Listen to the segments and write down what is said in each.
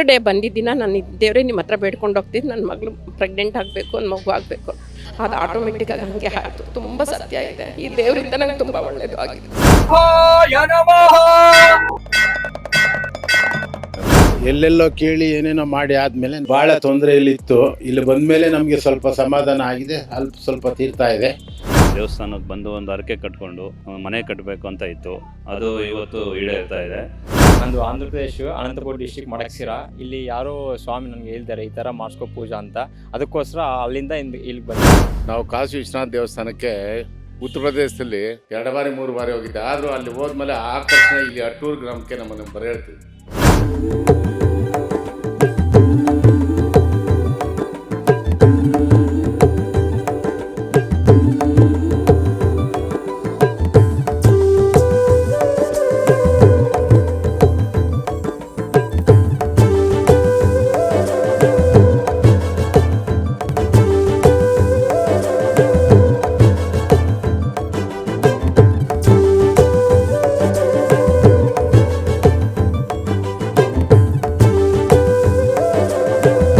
Day ಬಂದಿದ್ದಿನ, ನಾನು ದೇವರೇ ನಿಮ್ಮ ಹತ್ರ ಬೇಡ್ಕೊಂಡು ಹೋಗ್ತಿದ್ದು ನನ್ನ ಮಗಳು ಪ್ರೆಗ್ನೆಂಟ್ ಆಗಬೇಕು ಒಂದು ಮಗು ಆಗಬೇಕು. ಅದು ಆಟೋಮೆಟಿಕ್ಕಾಗಿ ಹಂಗೆ ಆಯಿತು. ತುಂಬ ಸತ್ಯ ಇದೆ. ಈ ದೇವರಿಂದ ನಂಗೆ ತುಂಬ ಒಳ್ಳೆಯದು ಆಗಿದೆ. ಎಲ್ಲೆಲ್ಲೋ ಕೇಳಿ ಏನೇನೋ ಮಾಡಿ ಆದ್ಮೇಲೆ ಬಹಳ ತೊಂದರೆಯಲ್ಲಿತ್ತು. ಇಲ್ಲಿ ಬಂದ್ಮೇಲೆ ನಮಗೆ ಸ್ವಲ್ಪ ಸಮಾಧಾನ ಆಗಿದೆ. ಅಲ್ಪ ಸ್ವಲ್ಪ ತೀರ್ತಾ ಇದೆ. ದೇವಸ್ಥಾನಕ್ಕೆ ಬಂದು ಒಂದು ಹರಕೆ ಕಟ್ಕೊಂಡು ಮನೆ ಕಟ್ಟಬೇಕು ಅಂತ ಇತ್ತು. ಅದು ಇವತ್ತು ಈಡೇರ್ತಾ ಇದೆ. ನಂದು ಆಂಧ್ರ ಪ್ರದೇಶ ಅನಂತಪುರ ಡಿಸ್ಟಿಕ್ ಮಡಕ್ಸಿರ. ಇಲ್ಲಿ ಯಾರೋ ಸ್ವಾಮಿ ನನಗೆ ಹೇಳ್ತಾರೆ ಈ ಥರ ಮಾಡಿಸ್ಕೋ ಪೂಜಾ ಅಂತ. ಅದಕ್ಕೋಸ್ಕರ ಅಲ್ಲಿಂದ ಇಂದ್- ಇಲ್ಲಿಗೆ ಬಂದೆ. ನಾವು ಕಾಶಿ ವಿಶ್ವನಾಥ ದೇವಸ್ಥಾನಕ್ಕೆ ಉತ್ತರ ಪ್ರದೇಶದಲ್ಲಿ ಎರಡು ಬಾರಿ ಮೂರು ಬಾರಿ ಹೋಗಿದ್ದೆ. ಆದರೂ ಅಲ್ಲಿ ಹೋದ್ಮೇಲೆ ಆಕರ್ಷಣೆ ಇಲ್ಲಿ ಅಟ್ಟೂರು ಗ್ರಾಮಕ್ಕೆ ನಮ್ಮನ್ನು ಬರ ಹೇಳ್ತೀವಿ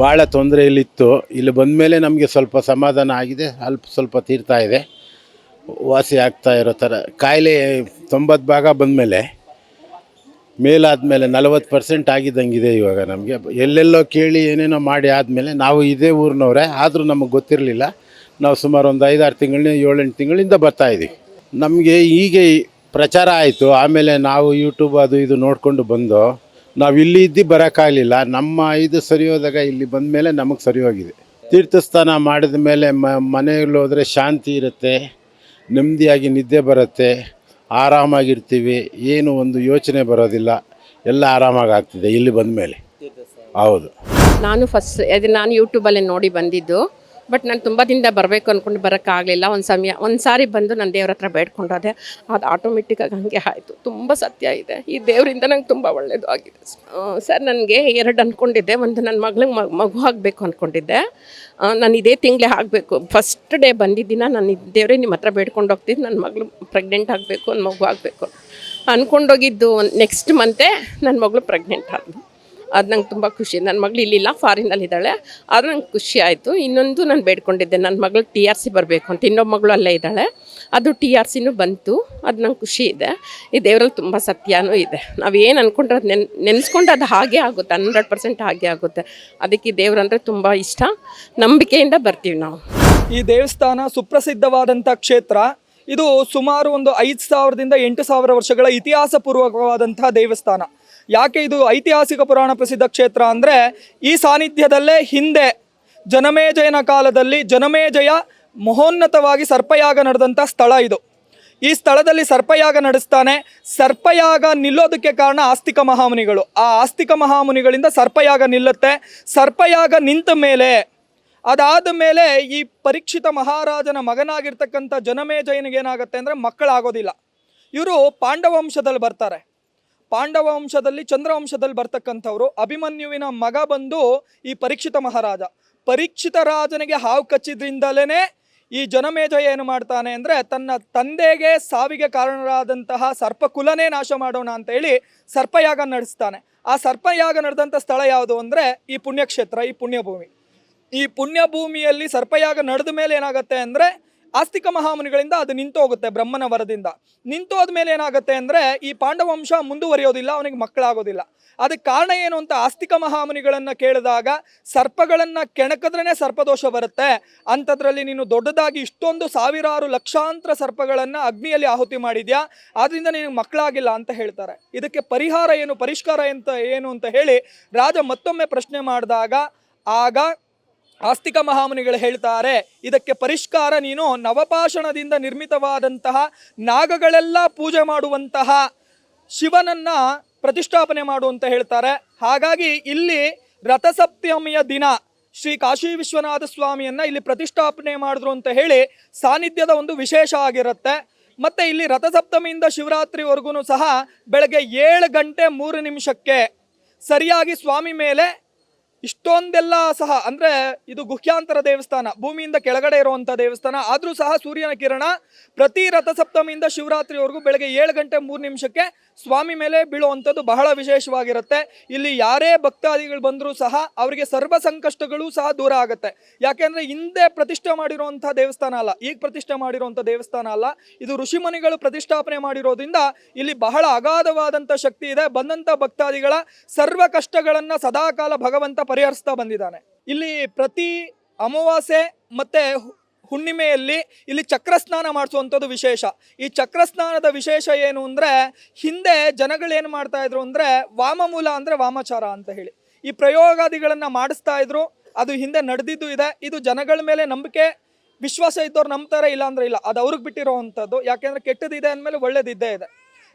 ಭಾಳ ತೊಂದರೆಯಲ್ಲಿತ್ತು. ಇಲ್ಲಿ ಬಂದಮೇಲೆ ನಮಗೆ ಸ್ವಲ್ಪ ಸಮಾಧಾನ ಆಗಿದೆ. ಅಲ್ಪ ಸ್ವಲ್ಪ ತೀರ್ತಾ ಇದೆ. ವಾಸಿ ಆಗ್ತಾ ಇರೋ ಥರ. ಕಾಯಿಲೆ ತೊಂಬತ್ತು ಭಾಗ ಬಂದಮೇಲೆ ಮೇಲಾದಮೇಲೆ ನಲವತ್ತು ಪರ್ಸೆಂಟ್ ಆಗಿದ್ದಂಗಿದೆ ಇವಾಗ ನಮಗೆ. ಎಲ್ಲೆಲ್ಲೋ ಕೇಳಿ ಏನೇನೋ ಮಾಡಿ ಆದಮೇಲೆ ನಾವು ಇದೇ ಊರಿನವರೇ. ಆದರೂ ನಮಗೆ ಗೊತ್ತಿರಲಿಲ್ಲ. ನಾವು ಸುಮಾರು ಒಂದು ಐದಾರು ತಿಂಗಳಿಂದ ಏಳೆಂಟು ತಿಂಗಳಿಂದ ಬರ್ತಾಯಿದ್ದೀವಿ ನಮಗೆ ಹೀಗೆ ಪ್ರಚಾರ ಆಯಿತು. ಆಮೇಲೆ ನಾವು ಯೂಟ್ಯೂಬ್ ಅದು ಇದು ನೋಡಿಕೊಂಡು ಬಂದು ನಾವು ಇಲ್ಲಿ ಇದ್ದು ಬರೋಕ್ಕಾಗಲಿಲ್ಲ ನಮ್ಮ ಇದು ಸರಿ ಹೋದಾಗ ಇಲ್ಲಿ ಬಂದ ಮೇಲೆ ನಮಗೆ ಸರಿ ಹೋಗಿದೆ. ತೀರ್ಥಸ್ಥಾನ ಮಾಡಿದ ಮೇಲೆ ಮ ಮನೆಯಲ್ಲಿ ಹೋದರೆ ಶಾಂತಿ ಇರುತ್ತೆ ನೆಮ್ಮದಿಯಾಗಿ ನಿದ್ದೆ ಬರುತ್ತೆ ಆರಾಮಾಗಿರ್ತೀವಿ. ಏನು ಒಂದು ಯೋಚನೆ ಬರೋದಿಲ್ಲ. ಎಲ್ಲ ಆರಾಮಾಗಿ ಆಗ್ತಿದೆ ಇಲ್ಲಿ ಬಂದ ಮೇಲೆ. ಹೌದು. ನಾನು ಫಸ್ಟ್ ಅದು ನಾನು ಯೂಟ್ಯೂಬಲ್ಲೇ ನೋಡಿ ಬಂದಿದ್ದು. ಬಟ್ ನಾನು ತುಂಬ ದಿನದ ಬರಬೇಕು ಅಂದ್ಕೊಂಡು ಬರೋಕ್ಕಾಗಲಿಲ್ಲ ಒಂದು ಸಮಯ, ಒಂದು ಸಾರಿ ಬಂದು ನಾನು ದೇವ್ರ ಹತ್ರ ಬೇಡ್ಕೊಂಡೋದೆ. ಅದು ಆಟೋಮೆಟಿಕ್ಕಾಗಿ ಹಂಗೆ ಆಯಿತು. ತುಂಬ ಸತ್ಯ ಇದೆ. ಈ ದೇವರಿಂದ ನಂಗೆ ತುಂಬ ಒಳ್ಳೆಯದು ಆಗಿದೆ. ಸರ್ ನನಗೆ ಎರಡು ಅಂದ್ಕೊಂಡಿದ್ದೆ ಒಂದು ನನ್ನ ಮಗಳಿಗೆ ಮಗು ಆಗಬೇಕು ಅಂದ್ಕೊಂಡಿದ್ದೆ ನಾನು ಇದೇ ತಿಂಗಳೇ ಆಗಬೇಕು. ಫಸ್ಟ್ ಡೇ ಬಂದಿದ್ದಿನ. ನಾನು ದೇವರೇ ನಿಮ್ಮ ಹತ್ರ ಬೇಡ್ಕೊಂಡು ಹೋಗ್ತಿದ್ದು ನನ್ನ ಮಗಳು ಪ್ರೆಗ್ನೆಂಟ್ ಆಗಬೇಕು ಒಂದು ಮಗು ಆಗಬೇಕು. ಅಂದ್ಕೊಂಡೋಗಿದ್ದು ನೆಕ್ಸ್ಟ್ ಮಂತೆ ನನ್ನ ಮಗಳು ಪ್ರೆಗ್ನೆಂಟ್ ಆದ್ಲು. ಅದು ನಂಗೆ ತುಂಬ ಖುಷಿ. ನನ್ನ ಮಗಳು ಇಲ್ಲಿಲ್ಲ, ಫಾರಿನಲ್ಲಿದ್ದಾಳೆ. ಅದು ನಂಗೆ ಖುಷಿ ಆಯಿತು. ಇನ್ನೊಂದು ನಾನು ಬೇಡ್ಕೊಂಡಿದ್ದೆ, ನನ್ನ ಮಗಳು ಟಿ ಆರ್ ಸಿ ಬರಬೇಕು ಅಂತ. ಇನ್ನೊಬ್ಬ ಮಗಳು ಅಲ್ಲೇ ಇದ್ದಾಳೆ. ಅದು ಟಿ ಆರ್ ಸಿನೂ ಬಂತು. ಅದು ನಂಗೆ ಖುಷಿ ಇದೆ. ಈ ದೇವರಲ್ಲಿ ತುಂಬ ಸತ್ಯನೂ ಇದೆ. ನಾವು ಏನು ಅಂದ್ಕೊಂಡ್ರೆ ಅದು ನೆನ್ ನೆನೆಸ್ಕೊಂಡು ಅದು ಹಾಗೆ ಆಗುತ್ತೆ. ಹಂಡ್ರೆಡ್ ಪರ್ಸೆಂಟ್ ಹಾಗೆ ಆಗುತ್ತೆ. ಅದಕ್ಕೆ ದೇವ್ರಂದರೆ ತುಂಬ ಇಷ್ಟ. ನಂಬಿಕೆಯಿಂದ ಬರ್ತೀವಿ ನಾವು. ಈ ದೇವಸ್ಥಾನ ಸುಪ್ರಸಿದ್ಧವಾದಂಥ ಕ್ಷೇತ್ರ, ಇದು ಸುಮಾರು ಒಂದು ಐದು ಸಾವಿರದಿಂದ ಎಂಟು ಸಾವಿರ ವರ್ಷಗಳ ಇತಿಹಾಸ ಪೂರ್ವಕವಾದಂತಹ ದೇವಸ್ಥಾನ. ಯಾಕೆ ಇದು ಐತಿಹಾಸಿಕ ಪುರಾಣ ಪ್ರಸಿದ್ಧ ಕ್ಷೇತ್ರ ಅಂದರೆ ಈ ಸಾನ್ನಿಧ್ಯದಲ್ಲೇ ಹಿಂದೆ ಜನಮೇಜಯನ ಕಾಲದಲ್ಲಿ ಜನಮೇಜಯ ಮಹೋನ್ನತವಾಗಿ ಸರ್ಪಯಾಗ ನಡೆದಂಥ ಸ್ಥಳ ಇದು. ಈ ಸ್ಥಳದಲ್ಲಿ ಸರ್ಪಯಾಗ ನಡೆಸ್ತಾನೆ. ಸರ್ಪಯಾಗ ನಿಲ್ಲೋದಕ್ಕೆ ಕಾರಣ ಆಸ್ತಿಕ ಮಹಾಮುನಿಗಳು. ಆ ಆಸ್ತಿಕ ಮಹಾಮುನಿಗಳಿಂದ ಸರ್ಪಯಾಗ ನಿಲ್ಲುತ್ತೆ. ಸರ್ಪಯಾಗ ನಿಂತ ಮೇಲೆ, ಅದಾದ ಮೇಲೆ ಈ ಪರೀಕ್ಷಿತ ಮಹಾರಾಜನ ಮಗನಾಗಿರ್ತಕ್ಕಂಥ ಜನಮೇಜಯನಿಗೇನಾಗುತ್ತೆ ಅಂದರೆ ಮಕ್ಕಳಾಗೋದಿಲ್ಲ. ಇವರು ಪಾಂಡವಂಶದಲ್ಲಿ ಬರ್ತಾರೆ. ಪಾಂಡವ ವಂಶದಲ್ಲಿ ಚಂದ್ರವಂಶದಲ್ಲಿ ಬರ್ತಕ್ಕಂಥವ್ರು. ಅಭಿಮನ್ಯುವಿನ ಮಗ ಬಂದು ಈ ಪರೀಕ್ಷಿತ ಮಹಾರಾಜ. ಪರೀಕ್ಷಿತ ರಾಜನಿಗೆ ಹಾವು ಕಚ್ಚಿದ್ರಿಂದಲೇ ಈ ಜನಮೇಜಯ ಏನು ಮಾಡ್ತಾನೆ ಅಂದರೆ ತನ್ನ ತಂದೆಗೆ ಸಾವಿಗೆ ಕಾರಣರಾದಂತಹ ಸರ್ಪಕುಲನೇ ನಾಶ ಮಾಡೋಣ ಅಂತ ಹೇಳಿ ಸರ್ಪಯಾಗ ನಡೆಸ್ತಾನೆ. ಆ ಸರ್ಪಯಾಗ ನಡೆದಂಥ ಸ್ಥಳ ಯಾವುದು ಅಂದರೆ ಈ ಪುಣ್ಯಕ್ಷೇತ್ರ, ಈ ಪುಣ್ಯಭೂಮಿ. ಈ ಪುಣ್ಯಭೂಮಿಯಲ್ಲಿ ಸರ್ಪಯಾಗ ನಡೆದ ಮೇಲೆ ಏನಾಗುತ್ತೆ ಅಂದರೆ ಆಸ್ತಿಕ ಮಹಾಮುನಿಗಳಿಂದ ಅದು ನಿಂತು ಹೋಗುತ್ತೆ ಬ್ರಹ್ಮನ ವರದಿಂದ. ನಿಂತು ಮೇಲೆ ಏನಾಗುತ್ತೆ ಅಂದರೆ ಈ ಪಾಂಡವಂಶ ಮುಂದುವರಿಯೋದಿಲ್ಲ, ಅವನಿಗೆ ಮಕ್ಕಳಾಗೋದಿಲ್ಲ. ಅದಕ್ಕೆ ಕಾರಣ ಏನು ಅಂತ ಆಸ್ತಿಕ ಮಹಾಮುನಿಗಳನ್ನು ಕೇಳಿದಾಗ ಸರ್ಪಗಳನ್ನು ಕೆಣಕದ್ರೇ ಸರ್ಪದೋಷ ಬರುತ್ತೆ. ಅಂಥದ್ರಲ್ಲಿ ನೀನು ದೊಡ್ಡದಾಗಿ ಇಷ್ಟೊಂದು ಸಾವಿರಾರು ಲಕ್ಷಾಂತರ ಸರ್ಪಗಳನ್ನು ಅಗ್ನಿಯಲ್ಲಿ ಆಹುತಿ ಮಾಡಿದ್ಯಾ, ಆದ್ರಿಂದ ನಿನಗೆ ಮಕ್ಕಳಾಗಿಲ್ಲ ಅಂತ ಹೇಳ್ತಾರೆ. ಇದಕ್ಕೆ ಪರಿಹಾರ ಏನು, ಪರಿಷ್ಕಾರ ಅಂತ ಏನು ಅಂತ ಹೇಳಿ ರಾಜ ಮತ್ತೊಮ್ಮೆ ಪ್ರಶ್ನೆ ಮಾಡಿದಾಗ, ಆಗ ಆಸ್ತಿಕ ಮಹಾಮುನಿಗಳು ಹೇಳ್ತಾರೆ, ಇದಕ್ಕೆ ಪರಿಷ್ಕಾರ ನೀನು ನವಪಾಷಣದಿಂದ ನಿರ್ಮಿತವಾದಂತಹ ನಾಗಗಳೆಲ್ಲ ಪೂಜೆ ಮಾಡುವಂತಹ ಶಿವನನ್ನ ಪ್ರತಿಷ್ಠಾಪನೆ ಮಾಡು ಅಂತ ಹೇಳ್ತಾರೆ. ಹಾಗಾಗಿ ಇಲ್ಲಿ ರಥಸಪ್ತಮಿಯ ದಿನ ಶ್ರೀ ಕಾಶಿ ವಿಶ್ವನಾಥ ಸ್ವಾಮಿಯನ್ನ ಇಲ್ಲಿ ಪ್ರತಿಷ್ಠಾಪನೆ ಮಾಡಿದ್ರು ಅಂತ ಹೇಳಿ ಸಾನ್ನಿಧ್ಯದ ಒಂದು ವಿಶೇಷ ಆಗಿರುತ್ತೆ. ಮತ್ತೆ ಇಲ್ಲಿ ರಥಸಪ್ತಮಿಯಿಂದ ಶಿವರಾತ್ರಿವರೆಗೂ ಸಹ ಬೆಳಗ್ಗೆ ಏಳು ಗಂಟೆ ಮೂರು ನಿಮಿಷಕ್ಕೆ ಸರಿಯಾಗಿ ಸ್ವಾಮಿ ಮೇಲೆ ಇಷ್ಟೊಂದೆಲ್ಲ ಸಹ, ಅಂದ್ರೆ ಇದು ಗುಹ್ಯಾಂತರ ದೇವಸ್ಥಾನ, ಭೂಮಿಯಿಂದ ಕೆಳಗಡೆ ಇರುವಂತ ದೇವಸ್ಥಾನ, ಆದ್ರೂ ಸಹ ಸೂರ್ಯನ ಕಿರಣ ಪ್ರತಿ ರಥಸಪ್ತಮಿಯಿಂದ ಶಿವರಾತ್ರಿವರೆಗೂ ಬೆಳಗ್ಗೆ ಏಳು ಗಂಟೆ ಮೂರು ನಿಮಿಷಕ್ಕೆ ಸ್ವಾಮಿ ಮೇಲೆ ಬೀಳುವಂಥದ್ದು ಬಹಳ ವಿಶೇಷವಾಗಿರುತ್ತೆ. ಇಲ್ಲಿ ಯಾರೇ ಭಕ್ತಾದಿಗಳು ಬಂದರೂ ಸಹ ಅವರಿಗೆ ಸರ್ವ ಸಂಕಷ್ಟಗಳು ಸಹ ದೂರ ಆಗುತ್ತೆ. ಯಾಕೆಂದ್ರೆ ಹಿಂದೆ ಪ್ರತಿಷ್ಠೆ ಮಾಡಿರುವಂತಹ ದೇವಸ್ಥಾನ ಅಲ್ಲ, ಈಗ ಪ್ರತಿಷ್ಠೆ ಮಾಡಿರುವಂಥ ದೇವಸ್ಥಾನ ಅಲ್ಲ. ಇದು ಋಷಿಮುನಿಗಳು ಪ್ರತಿಷ್ಠಾಪನೆ ಮಾಡಿರೋದ್ರಿಂದ ಇಲ್ಲಿ ಬಹಳ ಅಗಾಧವಾದಂಥ ಶಕ್ತಿ ಇದೆ. ಬಂದಂಥ ಭಕ್ತಾದಿಗಳ ಸರ್ವ ಕಷ್ಟಗಳನ್ನು ಸದಾಕಾಲ ಭಗವಂತ ಪರಿಹರಿಸ್ತಾ ಬಂದಿದ್ದಾನೆ. ಇಲ್ಲಿ ಪ್ರತಿ ಅಮಾವಾಸ್ಯೆ ಮತ್ತೆ ಹುಣ್ಣಿಮೆಯಲ್ಲಿ ಇಲ್ಲಿ ಚಕ್ರಸ್ನಾನ ಮಾಡಿಸುವಂಥದ್ದು ವಿಶೇಷ. ಈ ಚಕ್ರಸ್ನಾನದ ವಿಶೇಷ ಏನು ಅಂದರೆ, ಹಿಂದೆ ಜನಗಳು ಏನು ಮಾಡ್ತಾ ಇದ್ರು ಅಂದರೆ, ವಾಮಮೂಲ ಅಂದರೆ ವಾಮಾಚಾರ ಅಂತ ಹೇಳಿ. ಈ ಪ್ರಯೋಗಾದಿಗಳನ್ನು ಮಾಡಿಸ್ತಾ ಇದ್ರು, ಅದು ಹಿಂದೆ ನಡೆದಿದ್ದು ಇದೆ. ಇದು ಜನಗಳ ಮೇಲೆ ನಂಬಿಕೆ, ವಿಶ್ವಾಸ ಇದ್ದವ್ರು ನಂಬ್ತಾರೆ ಇಲ್ಲ ಅಂದ್ರೆ ಇಲ್ಲ. ಅದು ಅವ್ರಿಗೆ ಬಿಟ್ಟಿರೋವಂಥದ್ದು. ಯಾಕೆಂದ್ರೆ ಕೆಟ್ಟದಿದೆ ಅಂದಮೇಲೆ ಒಳ್ಳೇದಿದ್ದೇ ಇದೆ.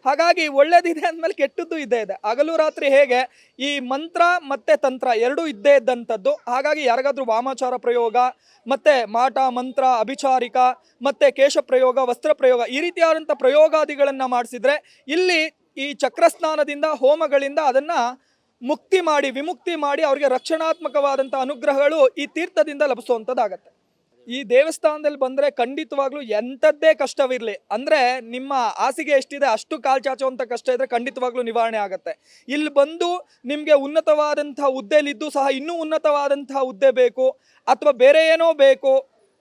ಹಾಗಾಗಿ ಒಳ್ಳೇದಿದೆ ಅಂದಮೇಲೆ ಕೆಟ್ಟದ್ದು ಇದ್ದೇ ಇದೆ. ಹಗಲು ರಾತ್ರಿ ಹೇಗೆ? ಈ ಮಂತ್ರ ಮತ್ತು ತಂತ್ರ ಎರಡೂ ಇದ್ದೇ ಇದ್ದಂಥದ್ದು. ಹಾಗಾಗಿ ಯಾರಿಗಾದರೂ ವಾಮಾಚಾರ ಪ್ರಯೋಗ, ಮತ್ತು ಮಾಟ, ಮಂತ್ರ, ಅಭಿಚಾರಿಕ, ಮತ್ತು ಕೇಶ ಪ್ರಯೋಗ, ವಸ್ತ್ರ ಪ್ರಯೋಗ ಈ ರೀತಿಯಾದಂಥ ಪ್ರಯೋಗಾದಿಗಳನ್ನು ಮಾಡಿಸಿದ್ರೆ ಇಲ್ಲಿ ಈ ಚಕ್ರಸ್ನಾನದಿಂದ, ಹೋಮಗಳಿಂದ ಅದನ್ನು ಮುಕ್ತಿ ಮಾಡಿ, ವಿಮುಕ್ತಿ ಮಾಡಿ ಅವರಿಗೆ ರಕ್ಷಣಾತ್ಮಕವಾದಂಥ ಅನುಗ್ರಹಗಳು ಈ ತೀರ್ಥದಿಂದ ಲಭಿಸುವಂಥದ್ದಾಗತ್ತೆ. ಈ ದೇವಸ್ಥಾನದಲ್ಲಿ ಬಂದ್ರೆ ಖಂಡಿತವಾಗ್ಲೂ ಎಂಥದ್ದೇ ಕಷ್ಟವಿರಲಿ. ಅಂದ್ರೆ ನಿಮ್ಮ ಹಾಸಿಗೆ ಎಷ್ಟಿದೆ ಅಷ್ಟು ಕಾಲು ಚಾಚುವಂಥ ಕಷ್ಟ ಇದ್ರೆ ಖಂಡಿತವಾಗ್ಲೂ ನಿವಾರಣೆ ಆಗುತ್ತೆ. ಇಲ್ಲಿ ಬಂದು ನಿಮಗೆ ಉನ್ನತವಾದಂಥ ಹುದ್ದೆಲಿದ್ದು ಸಹ ಇನ್ನೂ ಉನ್ನತವಾದಂಥ ಹುದ್ದೆ ಬೇಕು, ಅಥವಾ ಬೇರೆ ಏನೋ ಬೇಕು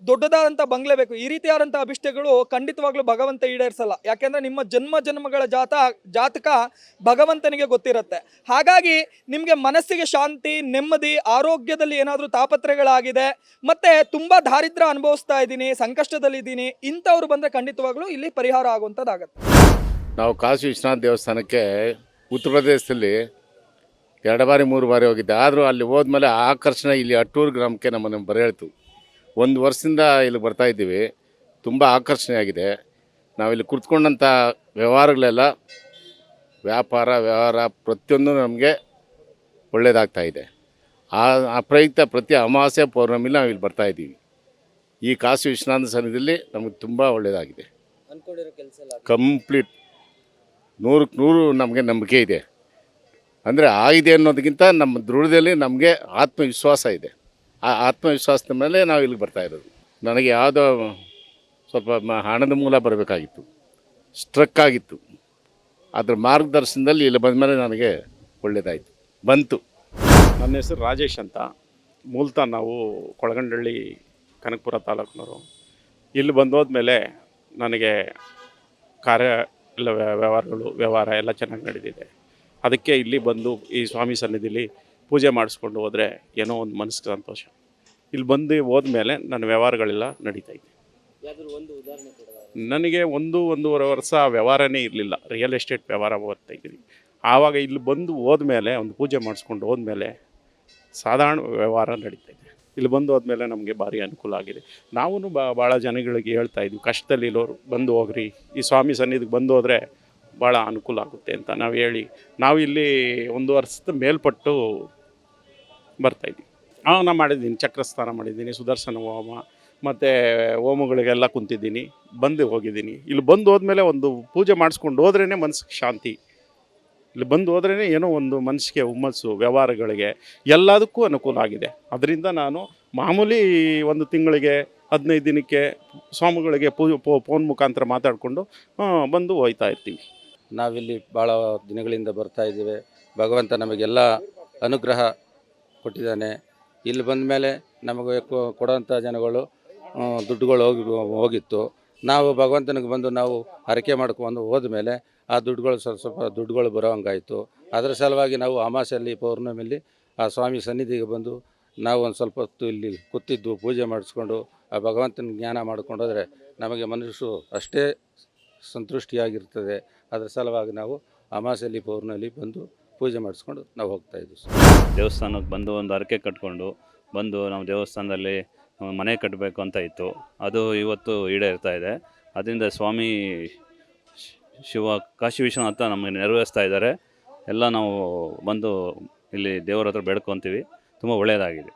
ದೊಡ್ಡದಾದಂಥ ಬಂಗ್ಲೆ ಬೇಕು. ಈ ರೀತಿಯಾದಂಥ ಅಭಿಷ್ಟೆಗಳು ಖಂಡಿತವಾಗ್ಲೂ ಭಗವಂತ ಈಡೇರಿಸಲ್ಲ. ಯಾಕೆಂದ್ರೆ ನಿಮ್ಮ ಜನ್ಮ ಜನ್ಮಗಳ ಜಾತ, ಜಾತಕ ಭಗವಂತನಿಗೆ ಗೊತ್ತಿರುತ್ತೆ. ಹಾಗಾಗಿ ನಿಮಗೆ ಮನಸ್ಸಿಗೆ ಶಾಂತಿ, ನೆಮ್ಮದಿ, ಆರೋಗ್ಯದಲ್ಲಿ ಏನಾದರೂ ತಾಪತ್ರೆಗಳಾಗಿದೆ ಮತ್ತು ತುಂಬ ದಾರಿದ್ರ್ಯ ಅನುಭವಿಸ್ತಾ ಇದ್ದೀನಿ ಸಂಕಷ್ಟದಲ್ಲಿದ್ದೀನಿ ಇಂಥವ್ರು ಬಂದರೆ ಖಂಡಿತವಾಗ್ಲೂ ಇಲ್ಲಿ ಪರಿಹಾರ ಆಗುವಂಥದ್ದಾಗತ್ತೆ. ನಾವು ಕಾಶಿ ವಿಶ್ವನಾಥ ದೇವಸ್ಥಾನಕ್ಕೆ ಉತ್ತರ ಪ್ರದೇಶದಲ್ಲಿ ಎರಡು ಬಾರಿ, ಮೂರು ಬಾರಿ ಹೋಗಿದ್ದೆ. ಆದರೂ ಅಲ್ಲಿ ಹೋದ್ಮೇಲೆ ಆಕರ್ಷಣೆ, ಇಲ್ಲಿ ಅಟ್ಟೂರು ಗ್ರಾಮಕ್ಕೆ ನಮ್ಮನ್ನು ಬರೇಳ್ತು ಒಂದು ವರ್ಷದಿಂದ ಇಲ್ಲಿ ಬರ್ತಾ ಇದ್ದೀವಿ. ತುಂಬ ಆಕರ್ಷಣೆಯಾಗಿದೆ ನಾವಿಲ್ಲಿ ಕುರ್ತ್ಕೊಂಡಂಥ ವ್ಯವಹಾರಗಳೆಲ್ಲ ವ್ಯಾಪಾರ ವ್ಯವಹಾರ ಪ್ರತಿಯೊಂದು ನಮಗೆ ಒಳ್ಳೆಯದಾಗ್ತಾ ಇದೆ. ಆ ಆ ಪ್ರಯುಕ್ತ ಪ್ರತಿ ಅಮಾವಾಸ್ಯೆ ಪೌರ್ಣಮಿಲಿ ನಾವು ಇಲ್ಲಿ ಬರ್ತಾ ಇದ್ದೀವಿ. ಈ ಕಾಶಿ ವಿಶ್ವನಾಥ ಸನ್ನಿಧಿಯಲ್ಲಿ ನಮಗೆ ತುಂಬ ಒಳ್ಳೆಯದಾಗಿದೆ ಕಂಪ್ಲೀಟ್ ನೂರಕ್ಕೆ ನೂರು ನಮಗೆ ನಂಬಿಕೆ ಇದೆ. ಅಂದರೆ ಆಗಿದೆ ಅನ್ನೋದಕ್ಕಿಂತ ನಮ್ಮ ದೃಢದಲ್ಲಿ ನಮಗೆ ಆತ್ಮವಿಶ್ವಾಸ ಇದೆ. ಆ ಆತ್ಮವಿಶ್ವಾಸದ ಮೇಲೆ ನಾವು ಇಲ್ಲಿಗೆ ಬರ್ತಾ ಇರೋದು. ನನಗೆ ಯಾವುದೋ ಸ್ವಲ್ಪ ಹಣದ ಮೂಲ ಬರಬೇಕಾಗಿತ್ತು. ಸ್ಟ್ರಕ್ ಆಗಿತ್ತು. ಅದರ ಮಾರ್ಗದರ್ಶನದಲ್ಲಿ ಇಲ್ಲಿ ಬಂದ ಮೇಲೆ ನನಗೆ ಒಳ್ಳೆಯದಾಯಿತು ಬಂತು. ನನ್ನ ಹೆಸರು ರಾಜೇಶ್ ಅಂತ. ಮೂಲತಃ ನಾವು ಕೊಳಗಂಡಳ್ಳಿ ಕನಕಪುರ ತಾಲೂಕಿನವರು. ಇಲ್ಲಿ ಬಂದೋದ್ಮೇಲೆ ನನಗೆ ಕಾರ್ಯ ಎಲ್ಲ ವ್ಯ- ವ್ಯವಹಾರಗಳು, ವ್ಯವಹಾರ ಎಲ್ಲ ಚೆನ್ನಾಗಿ ನಡೆದಿದೆ. ಅದಕ್ಕೆ ಇಲ್ಲಿ ಬಂದು ಈ ಸ್ವಾಮಿ ಸನ್ನಿಧಿಲಿ ಪೂಜೆ ಮಾಡಿಸ್ಕೊಂಡು ಹೋದರೆ ಏನೋ ಒಂದು ಮನಸ್ಸಿಗೆ ಸಂತೋಷ. ಇಲ್ಲಿ ಬಂದು ಹೋದ್ಮೇಲೆ ನನ್ನ ವ್ಯವಹಾರಗಳೆಲ್ಲ ನಡೀತಾ ಇದೆ. ನನಗೆ ಒಂದು ಒಂದೂವರೆ ವರ್ಷ ವ್ಯವಹಾರನೇ ಇರಲಿಲ್ಲ. ರಿಯಲ್ ಎಸ್ಟೇಟ್ ವ್ಯವಹಾರ ಓದ್ತಾ ಇದ್ದೀನಿ. ಆವಾಗ ಇಲ್ಲಿ ಬಂದು ಹೋದ್ಮೇಲೆ ಒಂದು ಪೂಜೆ ಮಾಡಿಸ್ಕೊಂಡು ಹೋದ್ಮೇಲೆ ಸಾಧಾರಣ ವ್ಯವಹಾರ ನಡೀತಾ ಇದೆ. ಇಲ್ಲಿ ಬಂದು ಹೋದ್ಮೇಲೆ ನಮಗೆ ಭಾರಿ ಅನುಕೂಲ ಆಗಿದೆ. ನಾವು ಭಾಳ ಜನಗಳಿಗೆ ಹೇಳ್ತಾ ಇದ್ವಿ ಕಷ್ಟದಲ್ಲಿ ಇರೋರು ಬಂದು ಹೋಗ್ರಿ. ಈ ಸ್ವಾಮಿ ಸನ್ನಿಧಿಗೆ ಬಂದು ಹೋದರೆ ಭಾಳ ಅನುಕೂಲ ಆಗುತ್ತೆ ಅಂತ ನಾವು ಹೇಳಿ ನಾವು ಇಲ್ಲಿ ಒಂದು ವರ್ಷದ ಮೇಲ್ಪಟ್ಟು ಬರ್ತಾಯಿದ್ವಿ ಆ ನಾನು ಮಾಡಿದ್ದೀನಿ, ಚಕ್ರಸ್ಥಾನ ಮಾಡಿದ್ದೀನಿ, ಸುದರ್ಶನ ಹೋಮ, ಮತ್ತು ಹೋಮಗಳಿಗೆಲ್ಲ ಕುಂತಿದ್ದೀನಿ, ಬಂದು ಹೋಗಿದ್ದೀನಿ. ಇಲ್ಲಿ ಬಂದು ಹೋದ್ಮೇಲೆ ಒಂದು ಪೂಜೆ ಮಾಡಿಸ್ಕೊಂಡು ಹೋದ್ರೇ ಮನಸ್ಸಿಗೆ ಶಾಂತಿ. ಇಲ್ಲಿ ಬಂದು ಹೋದ್ರೇ ಏನೋ ಒಂದು ಮನಸ್ಸಿಗೆ ಹುಮ್ಮಸ್ಸು, ವ್ಯವಹಾರಗಳಿಗೆ ಎಲ್ಲದಕ್ಕೂ ಅನುಕೂಲ ಆಗಿದೆ. ಅದರಿಂದ ನಾನು ಮಾಮೂಲಿ ಒಂದು ತಿಂಗಳಿಗೆ, ಹದಿನೈದು ದಿನಕ್ಕೆ ಸ್ವಾಮಿಗಳಿಗೆ ಪೂ ಫೋನ್ ಮುಖಾಂತರ ಮಾತಾಡಿಕೊಂಡು ಬಂದು ಹೋಯ್ತಾ ಇರ್ತೀವಿ. ನಾವಿಲ್ಲಿ ಭಾಳ ದಿನಗಳಿಂದ ಬರ್ತಾ ಇದ್ದೇವೆ. ಭಗವಂತ ನಮಗೆಲ್ಲ ಅನುಗ್ರಹ ಕೊಟ್ಟಿದ್ದಾನೆ. ಇಲ್ಲಿ ಬಂದ ಮೇಲೆ ನಮಗೆ ಕೊಡೋಂಥ ಜನಗಳು ದುಡ್ಡುಗಳು ಹೋಗಿ, ಹೋಗಿತ್ತು. ನಾವು ಭಗವಂತನಿಗೆ ಬಂದು ನಾವು ಹರಕೆ ಮಾಡ್ಕೊಂಡು ಹೋದ್ಮೇಲೆ ಆ ದುಡ್ಡುಗಳು ಸ್ವಲ್ಪ ಸ್ವಲ್ಪ ದುಡ್ಡುಗಳು ಬರೋ ಹಂಗಾಯಿತು ಅದರ ಸಲುವಾಗಿ ನಾವು ಅಮಾಸೆಯಲ್ಲಿ, ಪೌರ್ಣಮಿಯಲ್ಲಿ ಆ ಸ್ವಾಮಿ ಸನ್ನಿಧಿಗೆ ಬಂದು ನಾವು ಒಂದು ಸ್ವಲ್ಪ ಹೊತ್ತು ಇಲ್ಲಿ ಕೂತಿದ್ದು, ಪೂಜೆ ಮಾಡಿಸ್ಕೊಂಡು ಆ ಭಗವಂತನ ಜ್ಞಾನ ಮಾಡಿಕೊಂಡೋದ್ರೆ ನಮಗೆ ಮನಸ್ಸು ಅಷ್ಟೇ ಸಂತುಷ್ಟಿಯಾಗಿರ್ತದೆ. ಅದರ ಸಲುವಾಗಿ ನಾವು ಅಮಾಸೆಯಲ್ಲಿ ಪೌರ್ಣಮಿಲಿ ಬಂದು ಪೂಜೆ ಮಾಡಿಸ್ಕೊಂಡು ನಾವು ಹೋಗ್ತಾ ಇದ್ದೀವಿ ದೇವಸ್ಥಾನಕ್ಕೆ ಬಂದು ಒಂದು ಹರಕೆ ಕಟ್ಕೊಂಡು ಬಂದು ನಾವು ದೇವಸ್ಥಾನದಲ್ಲಿ ಮನೆ ಕಟ್ಟಬೇಕು ಅಂತ ಇತ್ತು. ಅದು ಇವತ್ತು ಈಡೇರ್ತಾ ಇದೆ. ಅದರಿಂದ ಸ್ವಾಮಿ ಶಿವ, ಕಾಶಿ ವಿಶ್ವನಾಥ ನಮಗೆ ನೆರವೇರಿಸ್ತಾ ಇದ್ದಾರೆ. ಎಲ್ಲ ನಾವು ಬಂದು ಇಲ್ಲಿ ದೇವರ ಹತ್ರ ಬೇಡ್ಕೊತೀವಿ. ತುಂಬ ಒಳ್ಳೆಯದಾಗಿದೆ.